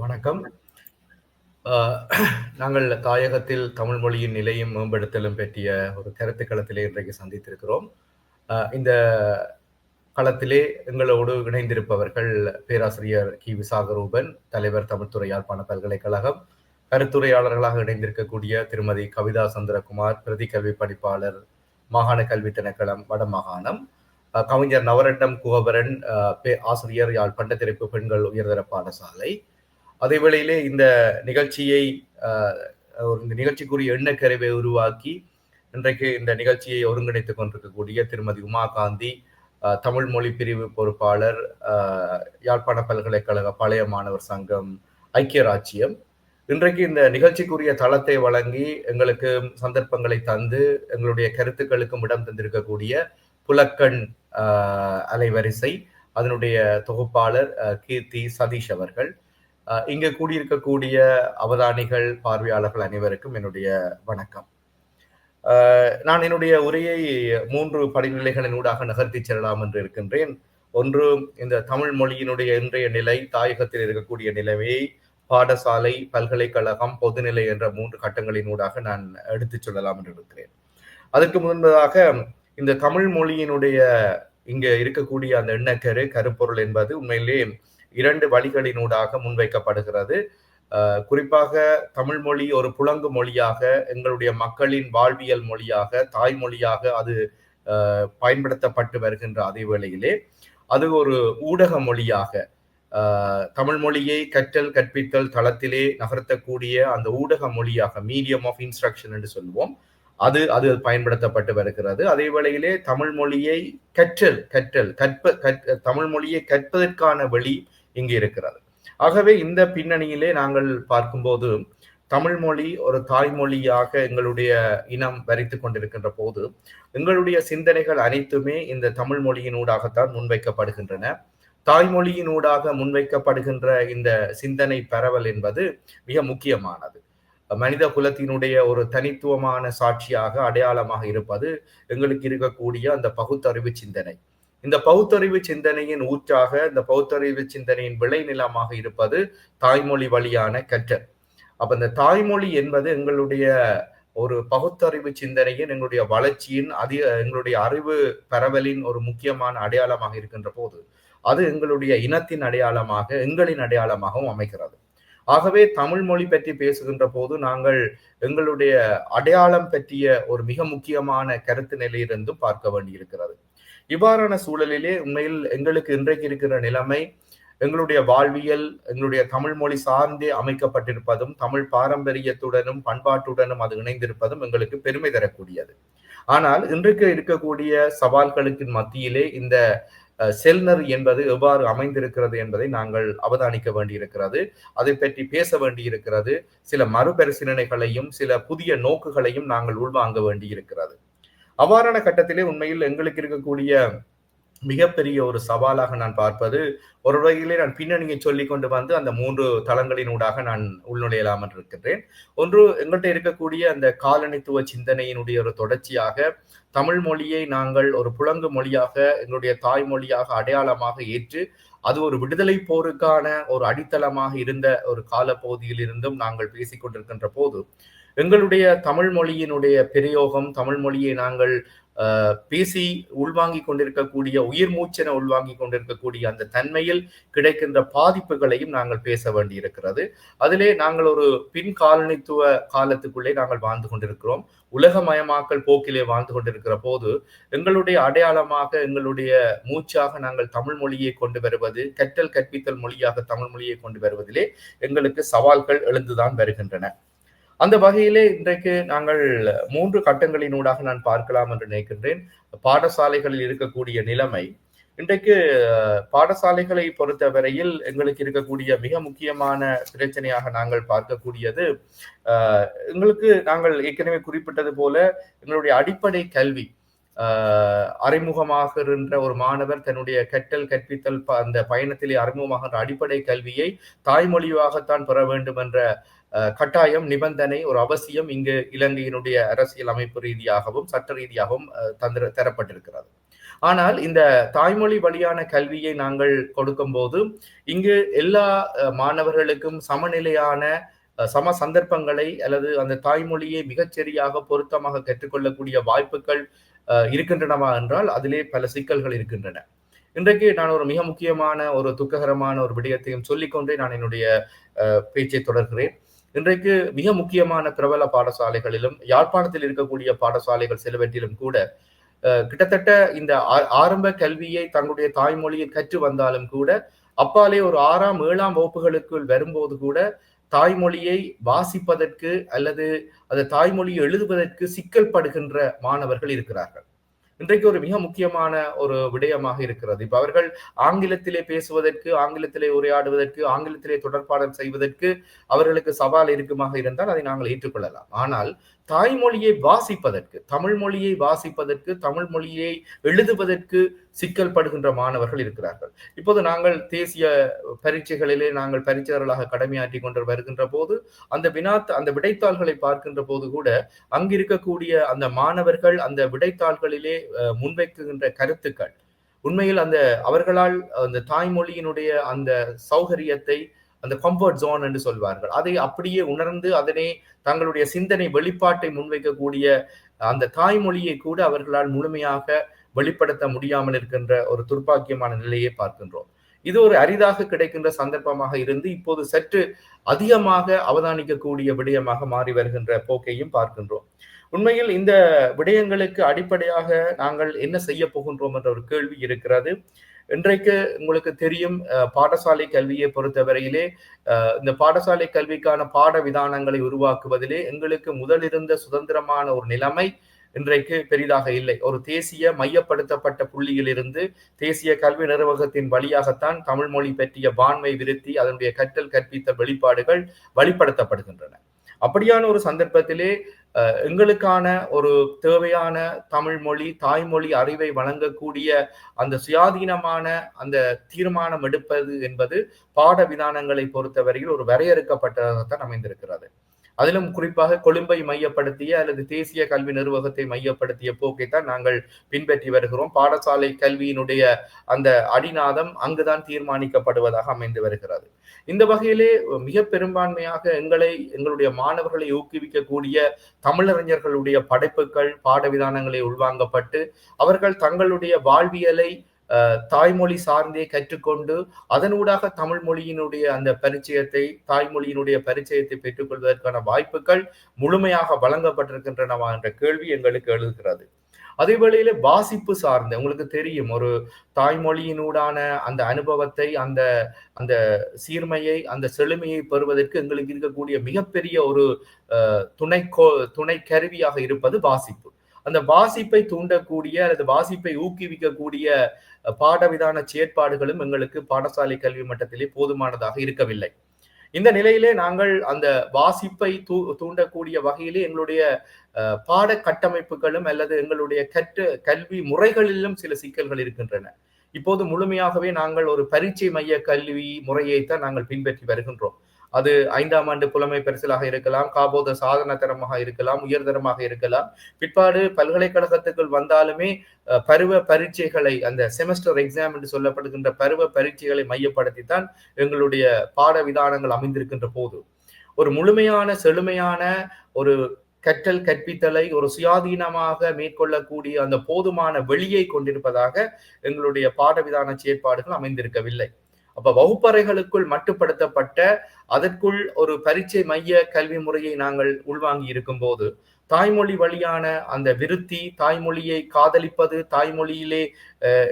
வணக்கம். நாங்கள் தாயகத்தில் தமிழ் மொழியின் நிலையும் மேம்படுத்தலும் பற்றிய ஒரு கருத்துக்களத்திலே இன்றைக்கு சந்தித்திருக்கிறோம். இந்த களத்திலே எங்களோடு இணைந்திருப்பவர்கள் பேராசிரியர் கி. விசாகரூபன், தலைவர் தமிழ்துறை யாழ்ப்பாண பல்கலைக்கழகம், கருத்துரையாளர்களாக இணைந்திருக்கக்கூடிய திருமதி கவிதா சந்திரகுமார், பிரதி கல்வி பணிப்பாளர், மாகாண கல்வி திணைக்களம் வடமாகாணம், கவிஞர் நவரட்டம் குகபரன், பே ஆசிரியர் யாழ் பண்டத்திருப்பு பெண்கள் உயர்தர பாடசாலை. அதே வேளையிலே இந்த நிகழ்ச்சியை ஒரு இந்த நிகழ்ச்சிக்குரிய எண்ணக்கருவை உருவாக்கி, இன்றைக்கு இந்த நிகழ்ச்சியை ஒருங்கிணைத்துக் கொண்டிருக்கக்கூடிய திருமதி உமா காந்தி, தமிழ் மொழி பிரிவு பொறுப்பாளர், யாழ்ப்பாண பல்கலைக்கழக பழைய மாணவர் சங்கம், ஐக்கிய ராச்சியம். இன்றைக்கு இந்த நிகழ்ச்சிக்குரிய தளத்தை வழங்கி, எங்களுக்கு சந்தர்ப்பங்களை தந்து, எங்களுடைய கருத்துக்களுக்கும் இடம் தந்திருக்கக்கூடிய புலக்கண் அலைவரிசை, அதனுடைய தொகுப்பாளர் கீர்த்தி சதீஷ் அவர்கள். இங்கே கூடியிருக்கக்கூடிய அவதானிகள், பார்வையாளர்கள் அனைவருக்கும் என்னுடைய வணக்கம். நான் என்னுடைய உரையை மூன்று படிநிலைகளினூடாக நகர்த்திச் செல்லலாம் என்று இருக்கின்றேன். ஒன்று இந்த தமிழ் மொழியினுடைய இன்றைய நிலை, தாயகத்தில் இருக்கக்கூடிய நிலைமையை பாடசாலை, பல்கலைக்கழகம், பொதுநிலை என்ற மூன்று கட்டங்களினூடாக நான் எடுத்துச் சொல்லலாம் என்று இருக்கிறேன். அதற்கு முன்பதாக இந்த தமிழ் மொழியினுடைய இங்கே இருக்கக்கூடிய அந்த எண்ணக்கரு, கருப்பொருள் என்பது உண்மையிலேயே இரண்டு வழிகளினூடாக முன்வைக்கப்படுகிறது. குறிப்பாக தமிழ் மொழி ஒரு புலங்கு மொழியாக, எங்களுடைய மக்களின் வாழ்வியல் மொழியாக, தாய்மொழியாக அது பயன்படுத்தப்பட்டு வருகின்ற அதே வேளையிலே, அது ஒரு ஊடக மொழியாக, தமிழ் மொழியை கற்றல், கற்பித்தல் தளத்திலே நகர்த்தக்கூடிய அந்த ஊடக மொழியாக, மீடியம் ஆஃப் இன்ஸ்ட்ரக்ஷன் என்று சொல்லுவோம். அது அது பயன்படுத்தப்பட்டு வருகிறது. அதே வேளையிலே தமிழ் மொழியை கற்றல் கற்றல் கற்ப கற் தமிழ் மொழியை கற்பதற்கான வழி இங்கு இருக்கிறது. ஆகவே இந்த பின்னணியிலே நாங்கள் பார்க்கும்போது, தமிழ் மொழி ஒரு தாய்மொழியாக எங்களுடைய இனம் வரித்து கொண்டிருக்கின்ற போது, எங்களுடைய சிந்தனைகள் அனைத்துமே இந்த தமிழ் மொழியினூடாகத்தான் முன்வைக்கப்படுகின்றன. தாய்மொழியினூடாக முன்வைக்கப்படுகின்ற இந்த சிந்தனை பரவல் என்பது மிக முக்கியமானது. மனித குலத்தினுடைய ஒரு தனித்துவமான சாட்சியாக, அடையாளமாக இருப்பது எங்களுக்கு இருக்கக்கூடிய அந்த பகுத்தறிவு சிந்தனை. இந்த பௌத்தறிவு சிந்தனையின் ஊற்றாக, இந்த பௌத்தறிவு சிந்தனையின் விளைநிலமாக இருப்பது தாய்மொழி வழியான கற்றல். அப்ப இந்த தாய்மொழி என்பது எங்களுடைய ஒரு பகுத்தறிவு சிந்தனையின், எங்களுடைய வளர்ச்சியின், அதிக எங்களுடைய அறிவு பரவலின் ஒரு முக்கியமான அடையாளமாக இருக்கின்ற போது, அது எங்களுடைய இனத்தின் அடையாளமாக, எங்களின் அடையாளமாகவும் அமைகிறது. ஆகவே தமிழ் மொழி பற்றி பேசுகின்ற போது, நாங்கள் எங்களுடைய அடையாளம் பற்றிய ஒரு மிக முக்கியமான கருத்து நிலையிலிருந்தும் பார்க்க வேண்டியிருக்கிறது. இவ்வாறான சூழலிலே உண்மையில் எங்களுக்கு இன்றைக்கு இருக்கிற நிலைமை, எங்களுடைய வாழ்வியல், எங்களுடைய தமிழ் மொழி சார்ந்தே அமைக்கப்பட்டிருப்பதும், தமிழ் பாரம்பரியத்துடனும், பண்பாட்டுடனும் அது இணைந்திருப்பதும் எங்களுக்கு பெருமை தரக்கூடியது. ஆனால் இன்றைக்கு இருக்கக்கூடிய சவால்களுக்கு மத்தியிலே இந்த செல்னர் என்பது எவ்வாறு அமைந்திருக்கிறது என்பதை நாங்கள் அவதானிக்க வேண்டியிருக்கிறது. அதை பற்றி பேச வேண்டியிருக்கிறது. சில மறுபரிசீலனைகளையும், சில புதிய நோக்குகளையும் நாங்கள் உள்வாங்க வேண்டியிருக்கிறது. அவ்வாறான கட்டத்திலே உண்மையில் எங்களுக்கு இருக்கக்கூடிய மிகப்பெரிய ஒரு சவாலாக நான் பார்ப்பது, ஒரு வகையிலே நான் பின்னணியை சொல்லி கொண்டு வந்து அந்த மூன்று தளங்களினூடாக நான் உள்நுழையலாம் என்று இருக்கின்றேன். ஒன்று எங்கள்கிட்ட இருக்கக்கூடிய அந்த காலனித்துவ சிந்தனையினுடைய ஒரு தொடர்ச்சியாக, தமிழ் மொழியை நாங்கள் ஒரு புலங்கு மொழியாக, எங்களுடைய தாய்மொழியாக அடையாளமாக ஏற்று, அது ஒரு விடுதலை போருக்கான ஒரு அடித்தளமாக இருந்த ஒரு காலப்பகுதியில் இருந்தும் நாங்கள் பேசிக் கொண்டிருக்கின்ற போது, எங்களுடைய தமிழ் மொழியினுடைய பிரயோகம், தமிழ் மொழியை நாங்கள் பேசி உள்வாங்கிக் கொண்டிருக்கக்கூடிய, உயிர் மூச்சென உள்வாங்கிக் கொண்டிருக்கக்கூடிய அந்த தன்மையில் கிடைக்கின்ற பாதிப்புகளையும் நாங்கள் பேச வேண்டியிருக்கிறது. அதிலே நாங்கள் ஒரு பின் காலனித்துவ காலத்துக்குள்ளே நாங்கள் வாழ்ந்து கொண்டிருக்கிறோம். உலகமயமாக்கல் போக்கிலே வாழ்ந்து கொண்டிருக்கிற போது, எங்களுடைய அடையாளமாக, எங்களுடைய மூச்சாக நாங்கள் தமிழ் மொழியை கொண்டு வருவது, கற்றல், கற்பித்தல் மொழியாக தமிழ் மொழியை கொண்டு வருவதிலே எங்களுக்கு சவால்கள் எழுந்துதான் வருகின்றன. அந்த வகையிலே இன்றைக்கு நாங்கள் மூன்று கட்டங்களினூடாக நான் பார்க்கலாம் என்று நினைக்கின்றேன். பாடசாலைகளில் இருக்கக்கூடிய நிலைமை, இன்றைக்கு பாடசாலைகளை பொறுத்தவரையில் எங்களுக்கு இருக்கக்கூடிய மிக முக்கியமான பிரச்சனையாக நாங்கள் பார்க்கக்கூடியது, எங்களுக்கு நாங்கள் ஏற்கனவே குறிப்பிட்டது போல, எங்களுடைய அடிப்படை கல்வி, அறிமுகமாக அறிமுகமாகின்ற ஒரு மாணவர் தன்னுடைய கற்றல், கற்பித்தல் ப அந்த பயணத்திலே அறிமுகமாகின்ற அடிப்படை கல்வியை தாய்மொழியாகத்தான் பெற வேண்டும் என்ற கட்டாயம், நிபந்தனை, ஒரு அவசியம் இங்கு இலங்கையினுடைய அரசியல் அமைப்பு ரீதியாகவும், சட்ட ரீதியாகவும் தந்திர தரப்பட்டிருக்கிறது. ஆனால் இந்த தாய்மொழி வழியான கல்வியை நாங்கள் கொடுக்கும்போது இங்கு எல்லா மாணவர்களுக்கும் சமநிலையான சம சந்தர்ப்பங்களை அல்லது அந்த தாய்மொழியை மிகச்சரியாக பொருத்தமாக கற்றுக்கொள்ளக்கூடிய வாய்ப்புகள் இருக்கின்றனவா என்றால் அதிலே பல சிக்கல்கள் இருக்கின்றன இன்றைக்கு நான் ஒரு மிக முக்கியமான ஒரு துக்ககரமான ஒரு விடயத்தையும் சொல்லிக்கொண்டே நான் என்னுடைய பேச்சை தொடர்கிறேன் இன்றைக்கு மிக முக்கியமான பிரபல பாடசாலைகளிலும் யாழ்ப்பாணத்தில் இருக்கக்கூடிய பாடசாலைகள் சிலவற்றிலும் கூட கிட்டத்தட்ட இந்த ஆரம்ப கல்வியை தங்களுடைய தாய்மொழியில் கற்று வந்தாலும் கூட அப்பாலே ஒரு ஆறாம் ஏழாம் வகுப்புகளுக்குள் வரும்போது கூட தாய்மொழியை வாசிப்பதற்கு அல்லது அந்த தாய்மொழியை எழுதுவதற்கு சிக்கல் படுகின்ற மாணவர்கள் இருக்கிறார்கள். இன்றைக்கு ஒரு மிக முக்கியமான ஒரு விடயமாக இருக்கிறது. இப்ப அவர்கள் ஆங்கிலத்திலே பேசுவதற்கு ஆங்கிலத்திலே உரையாடுவதற்கு ஆங்கிலத்திலே தொடர்பாடல் செய்வதற்கு அவர்களுக்கு சவால் இருக்குமாக இருந்தால் அதை நாங்கள் ஏற்றுக்கொள்ளலாம். ஆனால் தாய்மொழியை வாசிப்பதற்கு தமிழ் மொழியை வாசிப்பதற்கு தமிழ் மொழியை எழுதுவதற்கு சிக்கல் படுகின்ற மாணவர்கள் இருக்கிறார்கள். இப்போது நாங்கள் தேசிய பரீட்சைகளிலே நாங்கள் பரீட்சையாளர்களாக கடமையாற்றி கொண்டு வருகின்ற போது அந்த வினா அந்த விடைத்தாள்களை பார்க்கின்ற போது கூட அங்கிருக்கக்கூடிய அந்த மாணவர்கள் அந்த விடைத்தாள்களிலே முன்வைக்குகின்ற கருத்துக்கள் உண்மையில் அந்த அவர்களால் அந்த தாய்மொழியினுடைய அந்த சௌகரியத்தை அந்த கம்ஃபர்ட் ஜோன் என்று சொல்வார்கள். அதை அப்படியே உணர்ந்து அதனை தங்களுடைய சிந்தனை வெளிப்பாட்டை முன்வைக்கக்கூடிய அந்த தாய்மொழியை கூட அவர்களால் முழுமையாக வெளிப்படுத்த முடியாமல் இருக்கின்ற ஒரு துர்ப்பாக்கியமான நிலையை பார்க்கின்றோம். இது ஒரு அரிதாக கிடைக்கின்ற சந்தர்ப்பமாக இருந்து இப்போது சற்று அதிகமாக அவதானிக்கக்கூடிய விடயமாக மாறி வருகின்ற போக்கையும் பார்க்கின்றோம். உண்மையில் இந்த விடயங்களுக்கு அடிப்படையாக நாங்கள் என்ன செய்ய போகின்றோம் என்ற ஒரு கேள்வி இருக்கிறது. இன்றைக்கு உங்களுக்கு தெரியும் பாடசாலை கல்வியை பொறுத்தவரையிலே இந்த பாடசாலை கல்விக்கான பாட விதானங்களை உருவாக்குவதிலே எங்களுக்கு முதலிருந்த சுதந்திரமான ஒரு நிலைமை இன்றைக்கு பெரிதாக இல்லை. ஒரு தேசிய மையப்படுத்தப்பட்ட புள்ளியிலிருந்து தேசிய கல்வி நிர்வாகத்தின் வழியாகத்தான் தமிழ் மொழி பற்றிய பான்மை விருத்தி அதனுடைய கற்றல் கற்பித்த வெளிப்பாடுகள் வழிப்படுத்தப்படுகின்றன அப்படியான ஒரு சந்தர்ப்பத்திலே எங்களுக்கான ஒரு தேவையான தமிழ் மொழி தாய்மொழி அறிவை வழங்கக்கூடிய அந்த சுயாதீனமான அந்த தீர்மானம் எடுப்பது என்பது பாட விதானங்களை பொறுத்தவரையில் ஒரு வரையறுக்கப்பட்டதாகத்தான் அமைந்திருக்கிறது. அதிலும் குறிப்பாக கொழும்பை மையப்படுத்திய அல்லது தேசிய கல்வி நிர்வாகத்தை மையப்படுத்திய போக்கைத்தான் நாங்கள் பின்பற்றி வருகிறோம். பாடசாலை கல்வியினுடைய அந்த அடிநாதம் அங்குதான் தீர்மானிக்கப்படுவதாக அமைந்து வருகிறது. இந்த வகையிலே மிக பெரும்பான்மையாக எங்களை எங்களுடைய மாணவர்களை ஊக்குவிக்கக்கூடிய தமிழறிஞர்களுடைய படைப்புகள் பாட விதானங்களை உள்வாங்கப்பட்டு அவர்கள் தங்களுடைய வாழ்வியலை தாய்மொழி சார்ந்தே கற்றுக்கொண்டு அதனூடாக தமிழ் மொழியினுடைய அந்த பரிச்சயத்தை தாய்மொழியினுடைய பரிச்சயத்தை பெற்றுக்கொள்வதற்கான வாய்ப்புகள் முழுமையாக வழங்கப்பட்டிருக்கின்றனவா என்ற கேள்வி எங்களுக்கு எழுதுகிறது அதே வேளையில வாசிப்பு சார்ந்த உங்களுக்கு தெரியும் ஒரு தாய்மொழியினூடான அந்த அனுபவத்தை அந்த அந்த சீர்மையை அந்த செழுமையை பெறுவதற்கு எங்களுக்கு இருக்கக்கூடிய மிகப்பெரிய ஒரு துணை துணை கருவியாக இருப்பது வாசிப்பு. அந்த வாசிப்பை தூண்டக்கூடிய அல்லது வாசிப்பை ஊக்குவிக்கக்கூடிய பாடவிதான செயற்பாடுகளும் எங்களுக்கு பாடசாலை கல்வி மட்டத்திலே போதுமானதாக இருக்கவில்லை. இந்த நிலையிலே நாங்கள் அந்த வாசிப்பை தூ தூண்டக்கூடிய வகையிலே எங்களுடைய பாட கட்டமைப்புகளும் அல்லது எங்களுடைய கற்று கல்வி முறைகளிலும் சில சிக்கல்கள் இருக்கின்றன. இப்போது முழுமையாகவே நாங்கள் ஒரு பரீட்சை மைய கல்வி முறையைத்தான் நாங்கள் பின்பற்றி வருகின்றோம். அது ஐந்தாம் ஆண்டு புலமை பரிசலாக இருக்கலாம் காபோத சாதன தரமாக இருக்கலாம் உயர்தரமாக இருக்கலாம். பிற்பாடு பல்கலைக்கழகத்துக்குள் வந்தாலுமே பருவ பரீட்சைகளை அந்த செமஸ்டர் எக்ஸாம் என்று சொல்லப்படுகின்ற பருவ பரீட்சைகளை மையப்படுத்தி தான் எங்களுடைய பாட விதானங்கள் அமைந்திருக்கின்ற போது. ஒரு முழுமையான செழுமையான ஒரு கற்றல் கற்பித்தலை ஒரு சுயாதீனமாக மேற்கொள்ளக்கூடிய அந்த போதுமான வெளியை கொண்டிருப்பதாக எங்களுடைய பாடவிதான செயற்பாடுகள் அமைந்திருக்கவில்லை. அப்ப வகுப்பறைகளுக்குள் மட்டுப்படுத்தப்பட்ட அதற்குள் ஒரு பரீட்சை மைய கல்வி முறையை நாங்கள் உள்வாங்கி இருக்கும் போது தாய்மொழி வழியான அந்த விருத்தி தாய்மொழியை காதலிப்பது தாய்மொழியிலே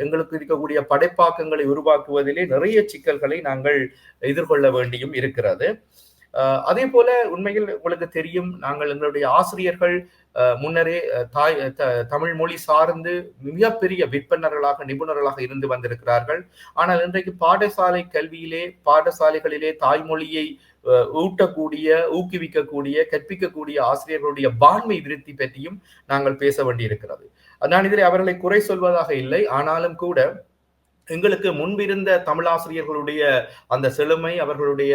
எங்களுக்கு இருக்கக்கூடிய படைப்பாக்கங்களை உருவாக்குவதிலே நிறைய சிக்கல்களை நாங்கள் எதிர்கொள்ள வேண்டியும் இருக்கிறது. அதே போல உண்மையில் உங்களுக்கு தெரியும் நாங்கள் எங்களுடைய ஆசிரியர்கள் முன்னரே தாய் தமிழ் மொழி சார்ந்து மிகப்பெரிய விற்பனர்களாக நிபுணர்களாக இருந்து வந்திருக்கிறார்கள். ஆனால் இன்றைக்கு பாடசாலை கல்வியிலே பாடசாலைகளிலே தாய்மொழியை ஊட்டக்கூடிய ஊக்குவிக்கக்கூடிய கற்பிக்கக்கூடிய ஆசிரியர்களுடைய பான்மை விருத்தி பற்றியும் நாங்கள் பேச வேண்டியிருக்கிறது. நான் இதில் அவர்களை குறை சொல்வதாக இல்லை. ஆனாலும் கூட எங்களுக்கு முன்பிருந்த தமிழாசிரியர்களுடைய அந்த செழுமை அவர்களுடைய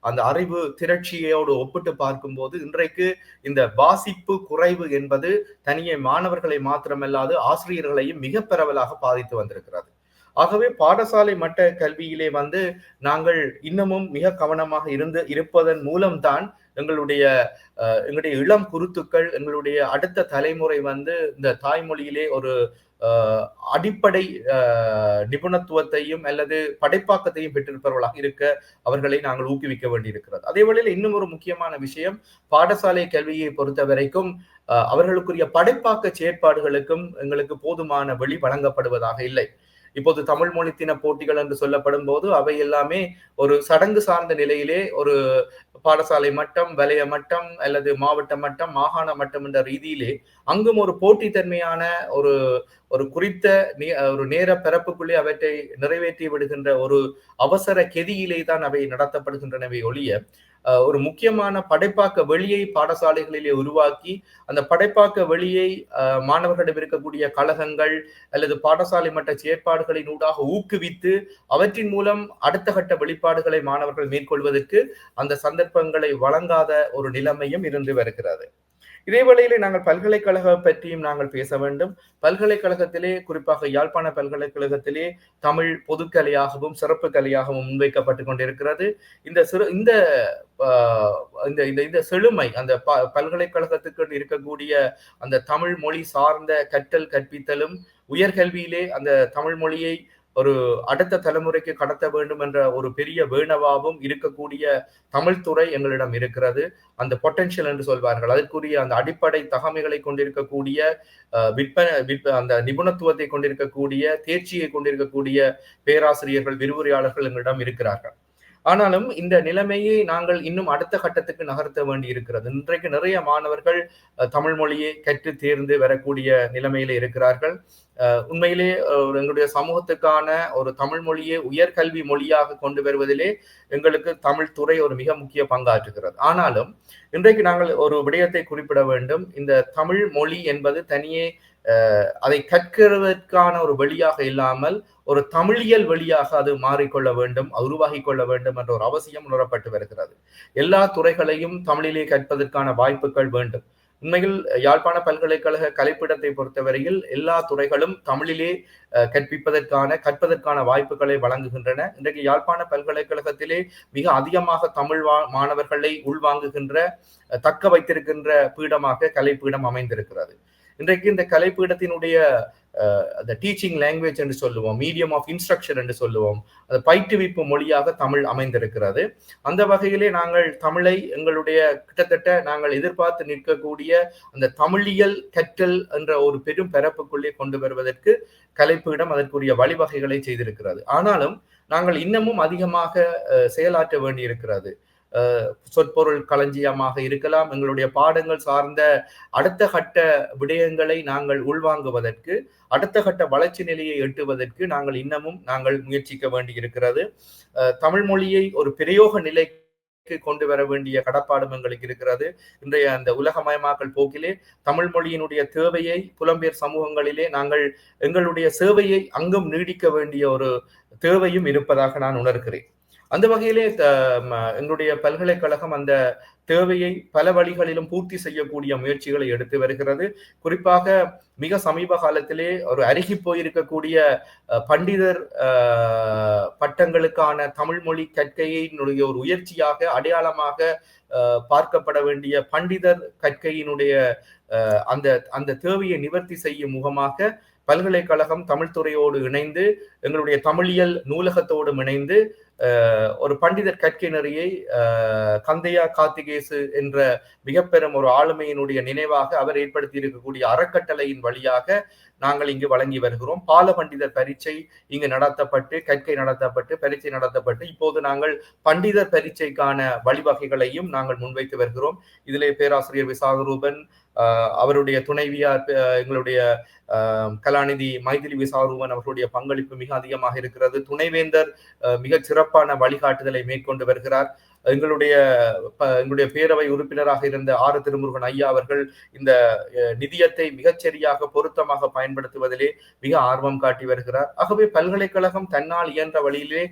அந்த அறிவு திரட்சியோடு ஒப்பிட்டு பார்க்கும்போது இன்றைக்கு இந்த வாசிப்பு குறைவு என்பது தனியே மாணவர்களை மாத்திரமல்லாது ஆசிரியர்களையும் மிக பரவலாக பாதித்து வந்திருக்கிறது. ஆகவே பாடசாலை மட்ட கல்வியிலே வந்து நாங்கள் இன்னமும் மிக கவனமாக இருந்து இருப்பதன் மூலம்தான் எங்களுடைய எங்களுடைய இளம் குருத்துக்கள் எங்களுடைய அடுத்த தலைமுறை வந்து இந்த தாய்மொழியிலே ஒரு அடிப்படை நிபுணத்துவத்தையும் அல்லது படைப்பாக்கத்தையும் பெற்றிருப்பவர்களாக இருக்க அவர்களை நாங்கள் ஊக்குவிக்க வேண்டியிருக்கிறது. அதே வேளையில் இன்னும் ஒரு முக்கியமான விஷயம் பாடசாலை கல்வியை பொறுத்த வரைக்கும் அவர்களுக்குரிய படைப்பாக்க செயற்பாடுகளுக்கும் எங்களுக்கு போதுமான வழி வழங்கப்படுவதாக இல்லை. இப்போது தமிழ் மொழி தின போட்டிகள் என்று சொல்லப்படும் போது அவை எல்லாமே ஒரு சடங்கு சார்ந்த நிலையிலே ஒரு பாடசாலை மட்டம் வலய மட்டம் அல்லது மாவட்ட மட்டம் மாகாண மட்டம் என்ற ரீதியிலே அங்கும் ஒரு போட்டித்தன்மையான ஒரு ஒரு குறித்த ஒரு நேர பிறப்புக்குள்ளே அவற்றை நிறைவேற்றி விடுகின்ற ஒரு அவசர கெதியிலே தான் அவை நடத்தப்படுகின்றனவை ஒழிய ஒரு முக்கியமான படைப்பாக்க வெளியை பாடசாலைகளிலே உருவாக்கி அந்த படைப்பாக்க வெளியை மாணவர்களிடம் இருக்கக்கூடிய கழகங்கள் அல்லது பாடசாலை மட்ட செயற்பாடுகளின் ஊடாக ஊக்குவித்து அவற்றின் மூலம் அடுத்த கட்ட வெளிப்பாடுகளை மாணவர்கள் மேற்கொள்வதற்கு அந்த சந்தர்ப்பங்களை வழங்காத ஒரு நிலைமையும் இருந்து வருகிறது. இதே வேளையிலே நாங்கள் பல்கலைக்கழக பற்றியும் நாங்கள் பேச வேண்டும். பல்கலைக்கழகத்திலே குறிப்பாக யாழ்ப்பாண பல்கலைக்கழகத்திலே தமிழ் பொதுக்கலையாகவும் சிறப்பு கலையாகவும் முன்வைக்கப்பட்டு கொண்டிருக்கிறது. இந்த சிறு இந்த இந்த இந்த இந்த செழுமை அந்த ப பல்கலைக்கழகத்துக்கு இருக்கக்கூடிய அந்த தமிழ் மொழி சார்ந்த கற்றல் கற்பித்தலும் உயர்கல்வியிலே அந்த தமிழ் மொழியை ஒரு அடுத்த தலைமுறைக்கு கடத்த வேண்டும் என்ற ஒரு பெரிய வேணவாவும் இருக்கக்கூடிய தமிழ்துறை எங்களிடம் இருக்கிறது. அந்த பொட்டென்ஷியல் என்று சொல்வார்கள். அதற்குரிய அந்த அடிப்படை தகமைகளை கொண்டிருக்கக்கூடிய விற்பன விற்ப அந்த நிபுணத்துவத்தை கொண்டிருக்கக்கூடிய தேர்ச்சியை கொண்டிருக்கக்கூடிய பேராசிரியர்கள் விரிவுரையாளர்கள் எங்களிடம் இருக்கிறார்கள். ஆனாலும் இந்த நிலைமையை நாங்கள் இன்னும் அடுத்த கட்டத்துக்கு நகர்த்த வேண்டி இருக்கிறது இன்றைக்கு நிறைய மாணவர்கள் தமிழ் மொழியை கற்று தேர்ந்து வரக்கூடிய நிலைமையில இருக்கிறார்கள். உண்மையிலே எங்களுடைய சமூகத்துக்கான ஒரு தமிழ் மொழியை உயர்கல்வி மொழியாக கொண்டு வருவதிலே எங்களுக்கு தமிழ் துறை ஒரு மிக முக்கிய பங்காற்றுகிறது. ஆனாலும் இன்றைக்கு நாங்கள் ஒரு விடயத்தை குறிப்பிட வேண்டும். இந்த தமிழ் மொழி என்பது தனியே அதை கற்கிறதற்கான ஒரு வழியாக இல்லாமல் ஒரு தமிழியல் வழியாக அது மாறிக்கொள்ள வேண்டும் உருவாகி கொள்ள வேண்டும் என்ற ஒரு அவசியம் உணரப்பட்டு வருகிறது. எல்லா துறைகளையும் தமிழிலே கற்பதற்கான வாய்ப்புகள் வேண்டும். உண்மையில் யாழ்ப்பாண பல்கலைக்கழக கலைப்பிடத்தை பொறுத்தவரையில் எல்லா துறைகளும் தமிழிலே கற்பிப்பதற்கான கற்பதற்கான வாய்ப்புகளை வழங்குகின்றன. இன்றைக்கு யாழ்ப்பாண பல்கலைக்கழகத்திலே மிக அதிகமாக தமிழ் மாணவர்களை உள்வாங்குகின்ற தக்க வைத்திருக்கின்ற பீடமாக கலைப்பீடம் அமைந்திருக்கிறது. இன்றைக்கு இந்த கலைப்பீடத்தினுடைய அந்த டீச்சிங் லாங்குவேஜ் என்று சொல்லுவோம் மீடியம் ஆஃப் இன்ஸ்ட்ரக்ஷன் என்று சொல்லுவோம் அது பயிற்றுவிப்பு மொழியாக தமிழ் அமைந்திருக்கிறது. அந்த வகையிலே நாங்கள் தமிழை எங்களுடைய கிட்டத்தட்ட நாங்கள் எதிர்பார்த்து நிற்கக்கூடிய அந்த தமிழியல் கற்றல் என்ற ஒரு பெரும் பரப்புக்குள்ளே கொண்டு வருவதற்கு கலைப்பீடம் அதற்குரிய வழிவகைகளை செய்திருக்கிறது. ஆனாலும் நாங்கள் இன்னமும் அதிகமாக செயலாற்ற வேண்டியிருக்கிறது. சொற்பொருள் களஞ்சியமாக இருக்கலாம். எங்களுடைய பாடங்கள் சார்ந்த அடுத்த கட்ட விடயங்களை நாங்கள் உள்வாங்குவதற்கு அடுத்த கட்ட வளர்ச்சி நிலையை எட்டுவதற்கு நாங்கள் இன்னமும் நாங்கள் முயற்சிக்க வேண்டி இருக்கிறது தமிழ் மொழியை ஒரு பிரயோக நிலை கொண்டு வர வேண்டிய கடப்பாடும் எங்களுக்கு இருக்கிறது. இன்றைய அந்த உலகமயமாக்கல் போக்கிலே தமிழ் மொழியினுடைய தேவையை புலம்பெயர் சமூகங்களிலே நாங்கள் எங்களுடைய சேவையை அங்கும் நீடிக்க வேண்டிய ஒரு தேவையும் இருப்பதாக நான் உணர்கிறேன். அந்த வகையிலே எங்களுடைய பல்கலைக்கழகம் அந்த தேவையை பல வழிகளிலும் பூர்த்தி செய்யக்கூடிய முயற்சிகளை எடுத்து வருகிறது. குறிப்பாக மிக சமீப காலத்திலே ஒரு அருகி போயிருக்கக்கூடிய பண்டிதர் பட்டங்களுக்கான தமிழ் மொழி கற்கையினுடைய ஒரு உயர்ச்சியாக அடையாளமாக பார்க்கப்பட வேண்டிய பண்டிதர் கற்கையினுடைய அந்த அந்த தேவையை நிவர்த்தி செய்யும் முகமாக பல்கலைக்கழகம் தமிழ்துறையோடு இணைந்து எங்களுடைய தமிழியல் நூலகத்தோடும் இணைந்து ஒரு பண்டிதர் கற்கை நெறியை கந்தையா கார்த்திகேசு என்ற மிகப்பெரும் ஒரு ஆளுமையினுடைய நினைவாக அவர் ஏற்படுத்தி இருக்கக்கூடிய அறக்கட்டளையின் வழியாக நாங்கள் இங்கு வழங்கி வருகிறோம். பால பண்டிதர் பரீட்சை இங்கு நடத்தப்பட்டு கற்கை நடத்தப்பட்டு பரீட்சை நடத்தப்பட்டு இப்போது நாங்கள் பண்டிதர் பரீட்சைக்கான வழிவகைகளையும் நாங்கள் முன்வைத்து வருகிறோம். இதிலே பேராசிரியர் விசாகரூபன் அவருடைய துணைவியார் எங்களுடைய கலாநிதி மைதிலி விசாரூபன் அவர்களுடைய பங்களிப்பு மிக அதிகமாக இருக்கிறது. துணைவேந்தர் மிக சிறப்பான வழிகாட்டுதலை மேற்கொண்டு வருகிறார். எங்களுடைய எங்களுடைய பேரவை உறுப்பினராக இருந்த ஆறு திருமுருகன் ஐயா அவர்கள் இந்த நிதியத்தை மிகச்சரியாக பொருத்தமாக பயன்படுத்துவதிலே மிக ஆர்வம் காட்டி வருகிறார். ஆகவே பல்கலைக்கழகம் தன்னால் இயன்ற வழியிலே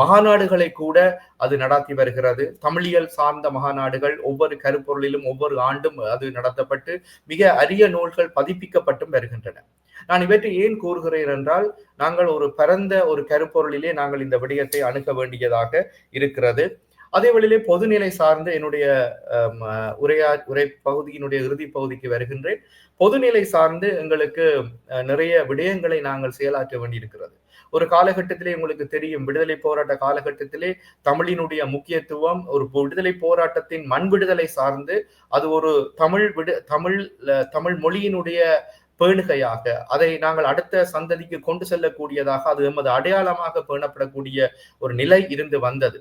மகாநாடுகளை கூட அது நடத்தி வருகிறது. தமிழியல் சார்ந்த மகாநாடுகள் ஒவ்வொரு கருப்பொருளிலும் ஒவ்வொரு ஆண்டும் அது நடத்தப்பட்டு மிக அரிய நூல்கள் பதிப்பிக்கப்பட்டும் வருகின்றன. நான் இவற்றை ஏன் கூறுகிறேன் என்றால் நாங்கள் ஒரு பரந்த ஒரு கருப்பொருளிலே நாங்கள் இந்த விடயத்தை அணுக வேண்டியதாக இருக்கிறது. அதே வழியிலே பொதுநிலை சார்ந்து என்னுடைய உரையா உரை பகுதியினுடைய இறுதி பகுதிக்கு வருகின்றேன். பொதுநிலை சார்ந்து எங்களுக்கு நிறைய விடயங்களை நாங்கள் செயலாற்ற வேண்டியிருக்கிறது. ஒரு காலகட்டத்திலே உங்களுக்கு தெரியும் விடுதலை போராட்ட காலகட்டத்திலே தமிழினுடைய முக்கியத்துவம் ஒரு விடுதலை போராட்டத்தின் மண் விடுதலை சார்ந்து அது ஒரு தமிழ் விடு தமிழ் தமிழ் மொழியினுடைய பேணுகையாக அதை நாங்கள் அடுத்த சந்ததிக்கு கொண்டு செல்லக்கூடியதாக அது எமது அடையாளமாக பேணப்படக்கூடிய ஒரு நிலை இருந்து வந்தது.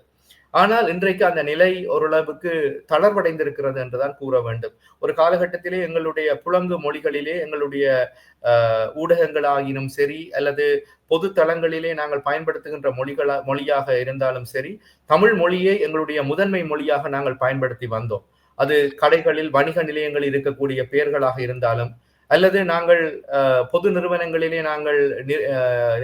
ஆனால் இன்றைக்கு அந்த நிலை ஓரளவுக்கு தளர்வடைந்திருக்கிறது என்றுதான் கூற வேண்டும். ஒரு காலகட்டத்திலே எங்களுடைய புலங்கு மொழிகளிலே எங்களுடைய ஊடகங்களாகினும் சரி அல்லது பொது தளங்களிலே நாங்கள் பயன்படுத்துகின்ற மொழிகளா மொழியாக இருந்தாலும் சரி தமிழ் மொழியே எங்களுடைய முதன்மை மொழியாக நாங்கள் பயன்படுத்தி வந்தோம். அது கடைகளில் வணிக நிலையங்களில் இருக்கக்கூடிய பெயர்களாக இருந்தாலும் அல்லது நாங்கள் பொது நிறுவனங்களிலே நாங்கள்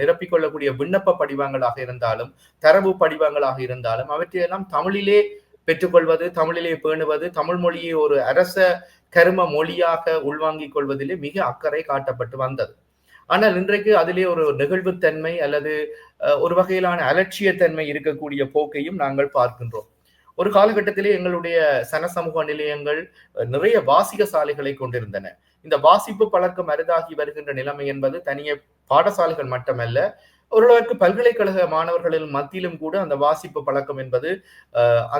நிரப்பிக்கொள்ளக்கூடிய விண்ணப்ப படிவங்களாக இருந்தாலும் தரவு படிவங்களாக இருந்தாலும் அவற்றையெல்லாம் தமிழிலே பெற்றுக்கொள்வது தமிழிலே பேணுவது தமிழ் மொழியை ஒரு அரச கரும மொழியாக உள்வாங்கிக் கொள்வதிலே மிக அக்கறை காட்டப்பட்டு வந்தது. ஆனால் இன்றைக்கு அதிலே ஒரு நெகிழ்வுத்தன்மை அல்லது ஒரு வகையிலான அலட்சியத்தன்மை இருக்கக்கூடிய போக்கையும் நாங்கள் பார்க்கின்றோம். ஒரு காலகட்டத்திலே எங்களுடைய சன சமூக நிலையங்கள் நிறைய வாசிக சாலைகளை கொண்டிருந்தன. இந்த வாசிப்பு பழக்கம் அரிதாகி வருகின்ற நிலைமை என்பது தனியே பாடசாலைகள் மட்டுமல்ல ஓரளவுக்கு பல்கலைக்கழக மாணவர்களின் மத்தியிலும் கூட அந்த வாசிப்பு பழக்கம் என்பது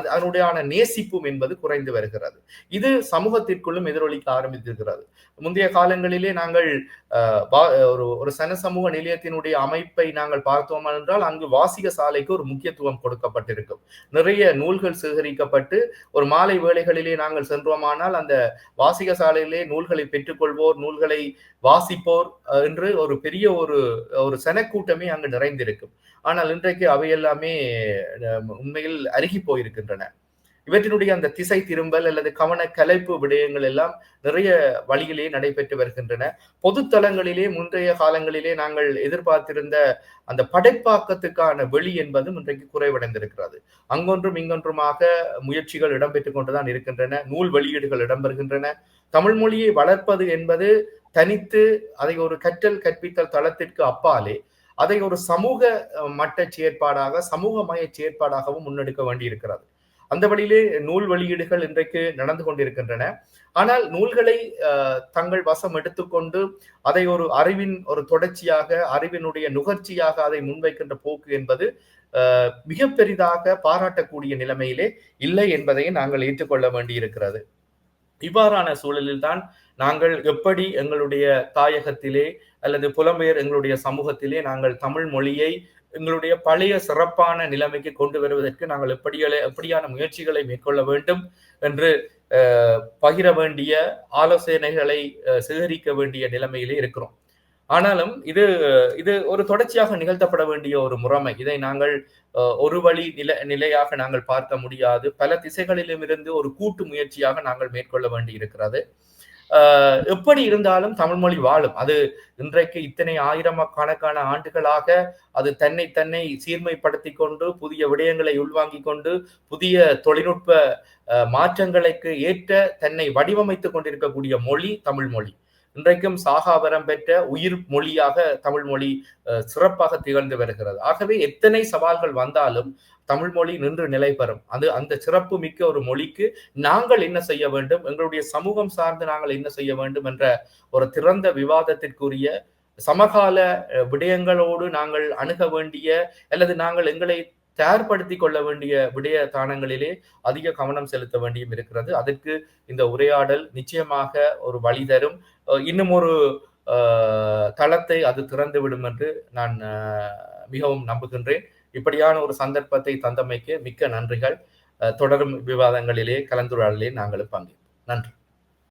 அதனுடைய நேசிப்பும் என்பது குறைந்து வருகிறது. இது சமூகத்திற்குள்ளும் எதிரொலிக்க ஆரம்பித்திருக்கிறது. முந்தைய காலங்களிலே நாங்கள் ஒரு ஒரு சன சமூக நிலையத்தினுடைய அமைப்பை நாங்கள் பார்த்தோம் என்றால் அங்கு வாசிக சாலைக்கு ஒரு முக்கியத்துவம் கொடுக்கப்பட்டிருக்கும். நிறைய நூல்கள் சேகரிக்கப்பட்டு ஒரு மாலை வேளைகளிலே நாங்கள் சென்றோமானால் அந்த வாசிக சாலையிலே நூல்களை பெற்றுக்கொள்வோர் நூல்களை வாசிப்போர் என்று ஒரு பெரிய ஒரு ஒரு சனக்கூட்டமே அங்கு நிறைந்திருக்கும். ஆனால் இன்றைக்கு அவையெல்லாமே உண்மையில் அருகி போயிருக்கின்றன. இவற்றினுடைய அந்த திசை திரும்பல் அல்லது கவன கலைப்பு விடயங்கள் எல்லாம் நிறைய வழியிலே நடைபெற்று வருகின்றன. பொதுத்தலங்களிலே முந்தைய காலங்களிலே நாங்கள் எதிர்பார்த்திருந்த அந்த படைப்பாக்கத்துக்கான வெளி என்பதும் இன்றைக்கு குறைவடைந்திருக்கிறது. அங்கொன்றும் இங்கொன்றுமாக முயற்சிகள் இடம்பெற்றுக் கொண்டுதான் இருக்கின்றன. நூல் வெளியீடுகள் இடம்பெறுகின்றன. தமிழ் மொழியை வளர்ப்பது என்பது தனித்து அதை ஒரு கற்றல் கற்பித்தல் தளத்திற்கு அப்பாலே அதை ஒரு சமூக மட்ட செயற்பாடாக சமூகமய செயற்பாடாகவும் முன்னெடுக்க வேண்டியிருக்கிறது. அந்த வழியிலே நூல் வெளியீடுகள் இன்றைக்கு நடந்து கொண்டிருக்கின்றன. ஆனால் நூல்களை தங்கள் வசம் எடுத்துக்கொண்டு அதை ஒரு அறிவின் ஒரு தொடர்ச்சியாக அறிவினுடைய நுகர்ச்சியாக அதை முன்வைக்கின்ற போக்கு என்பது மிக பெரிதாக பாராட்டக்கூடிய நிலைமையிலே இல்லை என்பதை நாங்கள் ஏற்றுக்கொள்ள வேண்டியிருக்கிறது. இவ்வாறான சூழலில் தான் நாங்கள் எப்படி எங்களுடைய தாயகத்திலே அல்லது புலம்பெயர் எங்களுடைய சமூகத்திலே நாங்கள் தமிழ் மொழியை எங்களுடைய பழைய சிறப்பான நிலைமைக்கு கொண்டு வருவதற்கு நாங்கள் எப்படியான எப்படியான முயற்சிகளை மேற்கொள்ள வேண்டும் என்று பகிர வேண்டிய ஆலோசனைகளை சேகரிக்க வேண்டிய நிலைமையிலே இருக்கிறோம். ஆனாலும் இது இது ஒரு தொடர்ச்சியாக நிகழ்த்தப்பட வேண்டிய ஒரு முறைமை. இதை நாங்கள் ஒரு வழி நில நிலையாக நாங்கள் பார்க்க முடியாது. பல திசைகளிலும் இருந்து ஒரு கூட்டு முயற்சியாக நாங்கள் மேற்கொள்ள வேண்டி இருக்கிறது. எப்படி இருந்தாலும் தமிழ்மொழி வாழும். அது இன்றைக்கு இத்தனை ஆயிரம் கணக்கான ஆண்டுகளாக அது தன்னை தன்னை சீர்மைப்படுத்தி கொண்டு புதிய விடயங்களை உள்வாங்கி கொண்டு புதிய தொழில்நுட்ப மாற்றங்களுக்கு ஏற்ற தன்னை வடிவமைத்துக் கொண்டிருக்கக்கூடிய மொழி தமிழ் மொழி. இன்றைக்கும் சாகாபரம் பெற்ற உயிர் மொழியாக தமிழ் மொழி சிறப்பாக திகழ்ந்து வருகிறது. ஆகவே எத்தனை சவால்கள் வந்தாலும் தமிழ் மொழி நின்று நிலை பெறும். அது அந்த சிறப்பு மிக்க ஒரு மொழிக்கு நாங்கள் என்ன செய்ய வேண்டும் எங்களுடைய சமூகம் சார்ந்து நாங்கள் என்ன செய்ய வேண்டும் என்ற ஒரு திறந்த விவாதத்திற்குரிய சமகால விடயங்களோடு நாங்கள் அணுக வேண்டிய அல்லது நாங்கள் எங்களை தயார்படுத்தி கொள்ள வேண்டிய விடய தானங்களிலே அதிக கவனம் செலுத்த வேண்டியும் இருக்கிறது. அதற்கு இந்த உரையாடல் நிச்சயமாக ஒரு வழி தரும். இன்னும் ஒரு தளத்தை அது திறந்துவிடும் என்று நான் மிகவும் நம்புகின்றேன். இப்படியான ஒரு சந்தர்ப்பத்தை தந்தமைக்கு மிக்க நன்றிகள். தொடரும் விவாதங்களிலே கலந்துரையாடலே நாங்களும் பங்கேற்போம். நன்றி.